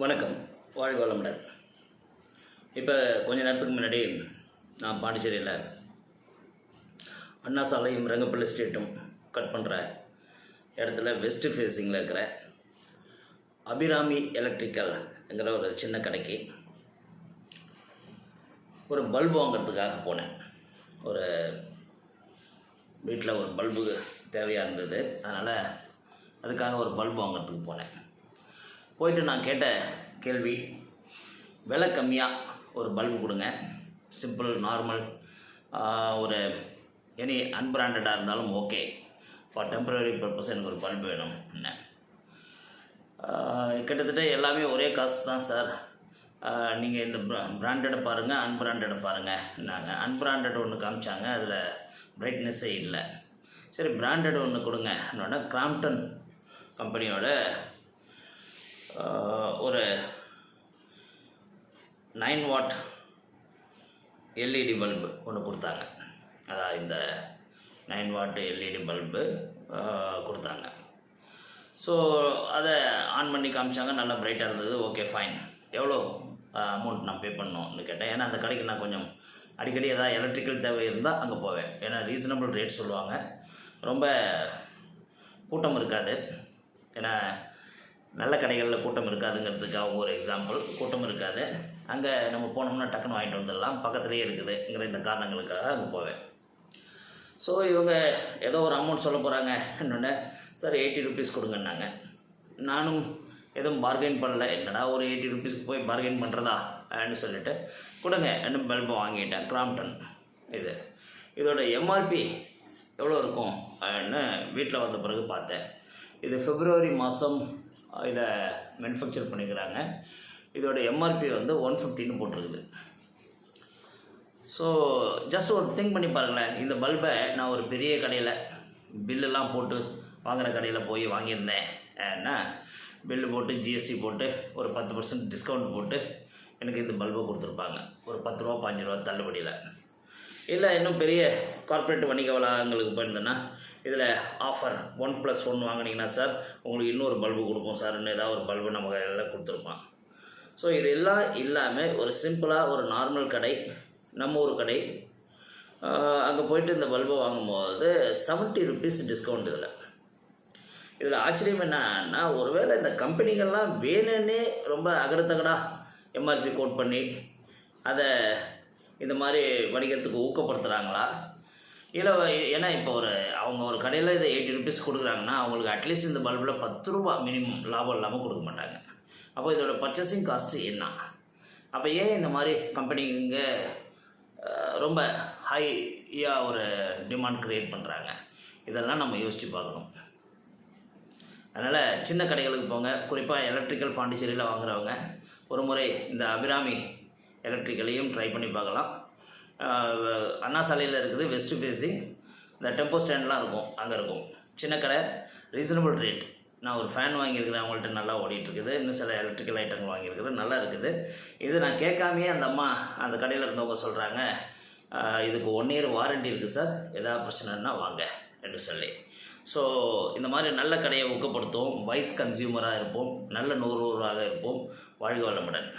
வணக்கம். வாழ்க வளமுடன். இப்போ கொஞ்ச நேரத்துக்கு முன்னாடி நான் பாண்டிச்சேரியில் அண்ணா சாலையும் ரங்கப்பள்ளி ஸ்ட்ரீட்டும் கட் பண்ணுற இடத்துல வெஸ்ட் ஃபேஸிங்கில் இருக்கிற அபிராமி எலக்ட்ரிக்கல்ங்கிற ஒரு சின்ன கடைக்கு ஒரு பல்பு வாங்குறதுக்காக போனேன். ஒரு வீட்டில் ஒரு பல்பு தேவையாக இருந்தது. அதனால் அதுக்காக ஒரு பல்பு வாங்குறதுக்கு போனேன். போயிட்டு நான் கேட்ட கேள்வி விலை கம்மியாக ஒரு பல்பு கொடுங்க. சிம்பிள் நார்மல் ஒரு எனி அன்பிராண்டடாக இருந்தாலும் ஓகே ஃபார் டெம்பரரி பர்பஸ் எனக்கு ஒரு பல்பு வேணும் என்ன? கிட்டத்தட்ட எல்லாமே ஒரே காசு தான் சார் நீங்கள் இந்த பிராண்டடை பாருங்கள் அன்பிராண்டடை பாருங்கள் நாங்கள் அன்பிராண்டட் ஒன்று காமிச்சாங்க அதில் பிரைட்னஸ்ஸே இல்லை. சரி பிராண்டட் ஒன்று கொடுங்க. என்னோட கிராம்டன் கம்பெனியோட ஒரு நைன் வாட் எல்இடி பல்பு ஒன்று கொடுத்தாங்க. அதான் இந்த நைன் வாட் எல்இடி பல்பு கொடுத்தாங்க. ஸோ அதை ஆன் பண்ணி காமிச்சாங்க. நல்லா பிரைட்டாக இருந்தது. ஓகே ஃபைன் எவ்வளோ அமௌண்ட் நான் பே பண்ணணும்னு கேட்டேன். ஏன்னா அந்த கடைக்கு நான் கொஞ்சம் அடிக்கடி ஏதாவது எலக்ட்ரிக்கல் தேவை இருந்தால் அங்கே போவேன். ஏன்னா ரீசனபிள் ரேட் சொல்லுவாங்க. ரொம்ப கூட்டம் இருக்காது. ஏன்னா நல்ல கடைகளில் கூட்டம் இருக்காதுங்கிறதுக்காக ஒரு எக்ஸாம்பிள் கூட்டம் இருக்காது. அங்கே நம்ம போனோம்னா டக்குன்னு வாங்கிட்டு வந்துடலாம். பக்கத்துலேயே இருக்குதுங்கிற இந்த காரணங்களுக்காக அங்கே போவேன். ஸோ இவங்க ஏதோ ஒரு அமௌண்ட் சொல்ல போகிறாங்க என்னென்ன சார் எயிட்டி ருபீஸ் கொடுங்கன்னாங்க. நானும் எதுவும் பார்கெயின் பண்ணல. என்னடா ஒரு எயிட்டி ருபீஸ்க்கு போய் பார்கெயின் பண்ணுறதா அப்படின்னு சொல்லிட்டு கொடுங்க. என்ன பல்பை வாங்கிட்டேன். கிராம்டன் இது. இதோட எம்ஆர்பி எவ்வளோ இருக்கும்? அப்படின்னு வீட்டில் வந்த பிறகு பார்த்தேன். இது பிப்ரவரி மாதம் இதை மேனுஃபேக்சர் பண்ணிக்கிறாங்க. இதோட எம்ஆர்பி வந்து ஒன் ஃபிஃப்டின்னு போட்டிருக்குது. ஸோ ஜஸ்ட் ஒரு திங்க் பண்ணி பாருங்களேன். இந்த பல்பை நான் ஒரு பெரிய கடையில் பில்லெல்லாம் போட்டு வாங்குகிற கடையில் போய் வாங்கியிருந்தேன். ஏன்னா பில்லு போட்டு ஜிஎஸ்டி போட்டு ஒரு பத்து பர்சன்ட் டிஸ்கவுண்ட் போட்டு எனக்கு இந்த பல்பை கொடுத்துருப்பாங்க. ஒரு பத்து ரூபா பாஞ்சு ரூபா தள்ளுபடியில். இல்லை இன்னும் பெரிய கார்ப்பரேட் வணிக வளாகங்களுக்கு போயிருந்தேன்னா இதில் ஆஃபர் ஒன் ப்ளஸ் ஒன் வாங்கினீங்கன்னா சார் உங்களுக்கு இன்னொரு பல்பு கொடுப்போம் சார். இன்னும் ஏதாவது ஒரு பல்பு நம்ம கையில் கொடுத்துருப்பான். ஸோ இதெல்லாம் இல்லாமல் ஒரு சிம்பிளாக ஒரு நார்மல் கடை நம்ம ஊர் கடை. அங்கே போயிட்டு இந்த பல்பை வாங்கும்போது செவன்ட்டி ருபீஸ் டிஸ்கவுண்ட் இதில். இதில் ஆச்சரியம் என்னன்னா ஒருவேளை இந்த கம்பெனிகள்லாம் வேணும்னே ரொம்ப அகடத்தகடா எம்ஆர்பி கோட் பண்ணி அதை இந்த மாதிரி வணிகத்துக்கு ஊக்கப்படுத்துகிறாங்களா இல்லை ஏன்னா இப்போ ஒரு அவங்க ஒரு கடையில் இதை எயிட்டி ருபீஸ் கொடுக்குறாங்கன்னா அவங்களுக்கு அட்லீஸ்ட் இந்த பல்பில் பத்து ரூபா மினிமம் லாபம் இல்லாமல் கொடுக்க மாட்டாங்க. அப்போ இதோட பர்ச்சேசிங் காஸ்ட்டு என்ன? அப்போ ஏன் இந்த மாதிரி கம்பெனிங்க ரொம்ப ஹையாக ஒரு டிமாண்ட் க்ரியேட் பண்ணுறாங்க இதெல்லாம் நம்ம யோசித்து பார்க்கணும். அதனால் சின்ன கடைகளுக்கு போங்க. குறிப்பாக எலக்ட்ரிக்கல் பாண்டிச்சேரியில் வாங்குறவங்க ஒரு முறை இந்த அபிராமி எலக்ட்ரிக்கலையும் ட்ரை பண்ணி பார்க்கலாம். அண்ணா சாலையில் இருக்குது வெஸ்ட் ஃபேஸிங் இந்த டெம்போ ஸ்டாண்ட்லாம் இருக்கும் அங்கே இருக்கும். சின்ன கடை ரீசனபிள் ரேட் நான் ஒரு ஃபேன் வாங்கியிருக்கிறேன் அவங்கள்ட்ட நல்லா ஓடிட்டுருக்குது. இன்னும் சில எலக்ட்ரிக்கல் ஐட்டங்கள் வாங்கியிருக்கிறேன் நல்லா இருக்குது. இது நான் கேட்காமையே அந்த அம்மா அந்த கடையில் இருந்தவங்க சொல்கிறாங்க இதுக்கு ஒன் இயர் வாரண்டி இருக்குது சார் எதாவது பிரச்சனைன்னா வாங்க என்று சொல்லி. ஸோ இந்த மாதிரி நல்ல கடையை ஊக்கப்படுத்துவோம். வைஸ் கன்சியூமராக இருப்போம். நல்ல நுகர்வோராக இருப்போம். வாழ்க வளமுடன்.